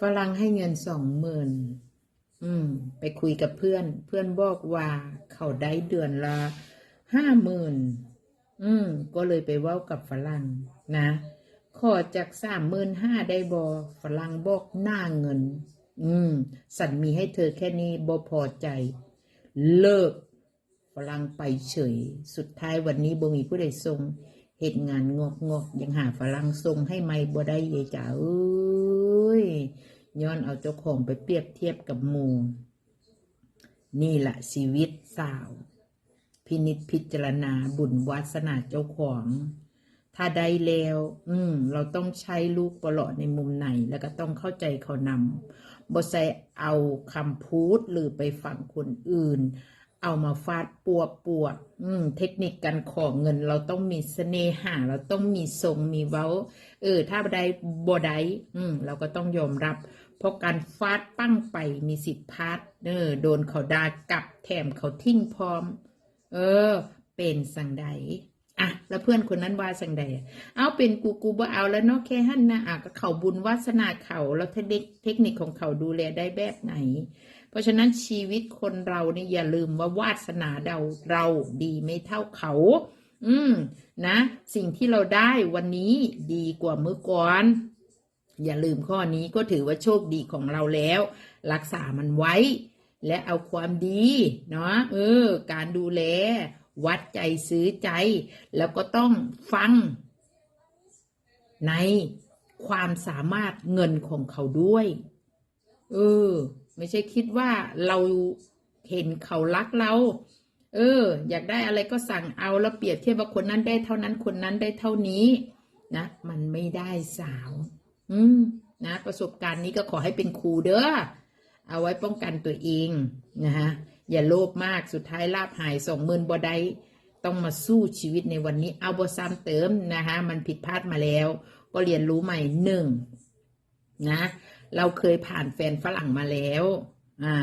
ฝรั่งให้เงินสองหมื่นอืม ไปคุยกับเพื่อน เพื่อนบอกว่า เขาได้เดือนละห้าหมื่นอืม ก็เลยไปเว้ากับฝรั่งนะขอจากสามหมื่นห้าได้บอฝรั่งบอกหน้าเงิน อืม สันมีให้เธอแค่นี้บอพอใจ เลิกฝรั่งไปเฉย สุดท้ายวันนี้บ่มีผู้ใดส่งเหตุงานงอกงอกยังหาฝรั่งส่งให้ไม่บ่ได้ยายจ๋าเอ้ย ย้อนเอาเจ้าของไปเปรียบเทียบกับหมูนี่แหละชีวิตสาว พินิจพิจารณาบุญวาสนาเจ้าของ ถ้าได้แล้ว อืม เราต้องใช้ลูกปลอดในมุมไหน แล้วก็ต้องเข้าใจเขานำบ่ใส่เอาคำพูดหรือไปฟังคนอื่น เอามาฟาดปวดปวดอืม เทคนิคการขอเงิน เราต้องมีเสน่หา เราต้องมีทรงมีเว้า เออ ถ้าบ่ได้บ่ได้อืม เราก็ต้องยอมรับ เพราะการฟาดปั้งไปมีสิทธิ์พาดเออ โดนเขาด่ากลับแถมเขาทิ้งพร้อม เออ เป็นสังใดอะแล้วเพื่อนคนนั้นว่าสังใดเอาเป็นกูกูบ่เอาแล้วเนาะแค่หันนะอะก็เขาบุญวาสนาเขาแล้วเทคนิคเทคนิคของเขาดูแลได้แบบไหน เพราะฉะนั้นชีวิตคนเราเนี่ยอย่าลืมว่าวาสนาเราเราดีไม่เท่าเขา อืม นะ สิ่งที่เราได้วันนี้ดีกว่าเมื่อก่อน อย่าลืมข้อนี้ก็ถือว่าโชคดีของเราแล้ว รักษามันไว้ และเอาความดีเนาะเออ การดูแล วัดใจซื้อใจ แล้วก็ต้องฟัง ในความสามารถเงินของเขาด้วย เออ ไม่ใช่คิดว่าเราเห็นเขารักเรา เออ อยากได้อะไรก็สั่งเอาแล้วเปรียบเทียบว่าคนนั้นได้เท่านั้นคนนั้นได้เท่านี้นะมันไม่ได้สาว อืมนะประสบการณ์นี้ก็ขอให้เป็นครูเด้อเอาไว้ป้องกันตัวเองนะฮะอย่าโลภมากสุดท้ายลาบหายสองหมื่นบอได้ต้องมาสู้ชีวิตในวันนี้เอาบอซ้ำเติมนะคะมันผิดพลาดมาแล้ว ก็เรียนรู้ใหม่หนึ่งนะ เราเคยผ่านแฟนฝรั่งมาแล้ว อ่า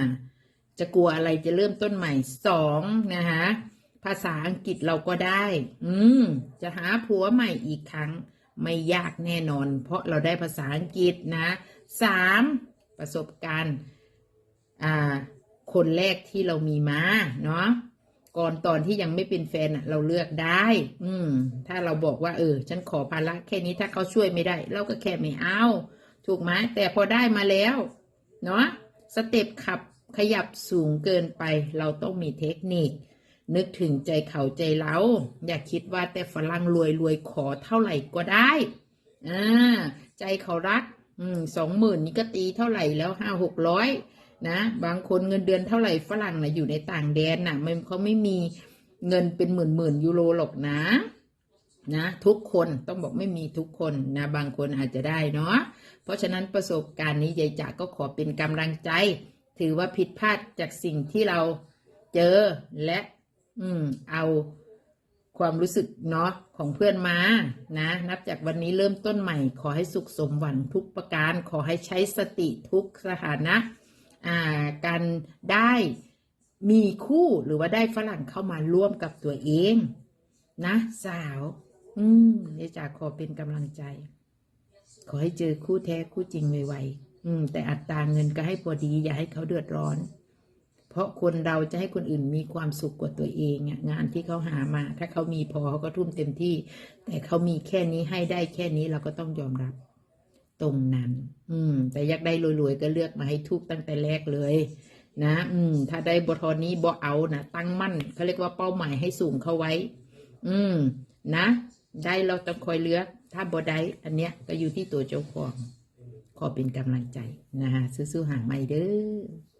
จะกลัวอะไรจะเริ่มต้นใหม่สองนะคะภาษาอังกฤษเราก็ได้ อืม จะหาผัวใหม่อีกครั้ง ไม่ยากแน่นอน เพราะเราได้ภาษาอังกฤษนะสามประสบการณ์ อ่า คนแรกที่เรามีมา เนาะก่อนตอนที่ยังไม่เป็นแฟนอะเราเลือกได้ อืม ถ้าเราบอกว่า เออ ฉันขอภาระแค่นี้ถ้าเขาช่วยไม่ได้ เราก็แค่ไม่เอา ถูกไหมแต่พอได้มาแล้วเนาะสเต็ปขับขยับสูงเกินไป เราต้องมีเทคนิค นึกถึงใจเขาใจเราอย่าคิดว่าแต่ฝรั่งรวยรวยขอเท่าไหร่ก็ได้อ่าใจเขารักอืมสองหมื่นนี่ก็ตีเท่าไหร่แล้วห้าหกร้อยนะ บางคนเงินเดือนเท่าไหร่ฝรั่งนะอยู่ในต่างแดนนะมันเขาไม่มีเงินเป็นหมื่นหมื่นยูโรหรอกนะ นะทุกคนต้องบอกไม่มีทุกคนนะบางคนอาจจะได้เนาะเพราะฉะนั้นประสบการณ์นี้ยายจ๋าก็ขอเป็นกำลังใจ ถือว่าผิดพลาดจากสิ่งที่เราเจอและ อืม เอาความรู้สึกเนาะของเพื่อนมานะ นับจากวันนี้เริ่มต้นใหม่ ขอให้สุขสมหวังทุกประการ ขอให้ใช้สติทุกสถานะ อ่า การได้มีคู่หรือว่าได้ฝรั่งเข้ามาร่วมกับตัวเอง นะสาว อืมเดี๋ยวจาขอเป็นกำลังใจ ขอให้เจอคู่แท้คู่จริงไวๆอืม แต่อัตราเงินก็ให้พอดี อย่าให้เขาเดือดร้อน เพราะคนเราจะให้คนอื่นมีความสุขกว่าตัวเองงานที่เขาหามา ถ้าเขามีพอเขาก็ทุ่มเต็มที่ แต่เขามีแค่นี้ให้ได้แค่นี้เราก็ต้องยอมรับ ตรงนั้น อืม แต่อยากได้รวยๆก็เลือกมาให้ทุกตั้งแต่แรกเลยนะ อืม ถ้าได้บทอนนี้บ่เอานะตั้งมั่นเขาเรียกว่าเป้าหมายให้สูงเข้าไว้ อืม นะ ได้เราต้องคอยเลือกถ้าบอได้อันเนี้ยก็อยู่ที่ตัวเจ้าของขอเป็นกำลังใจนะฮะสู้ๆห่างไม่เด้อ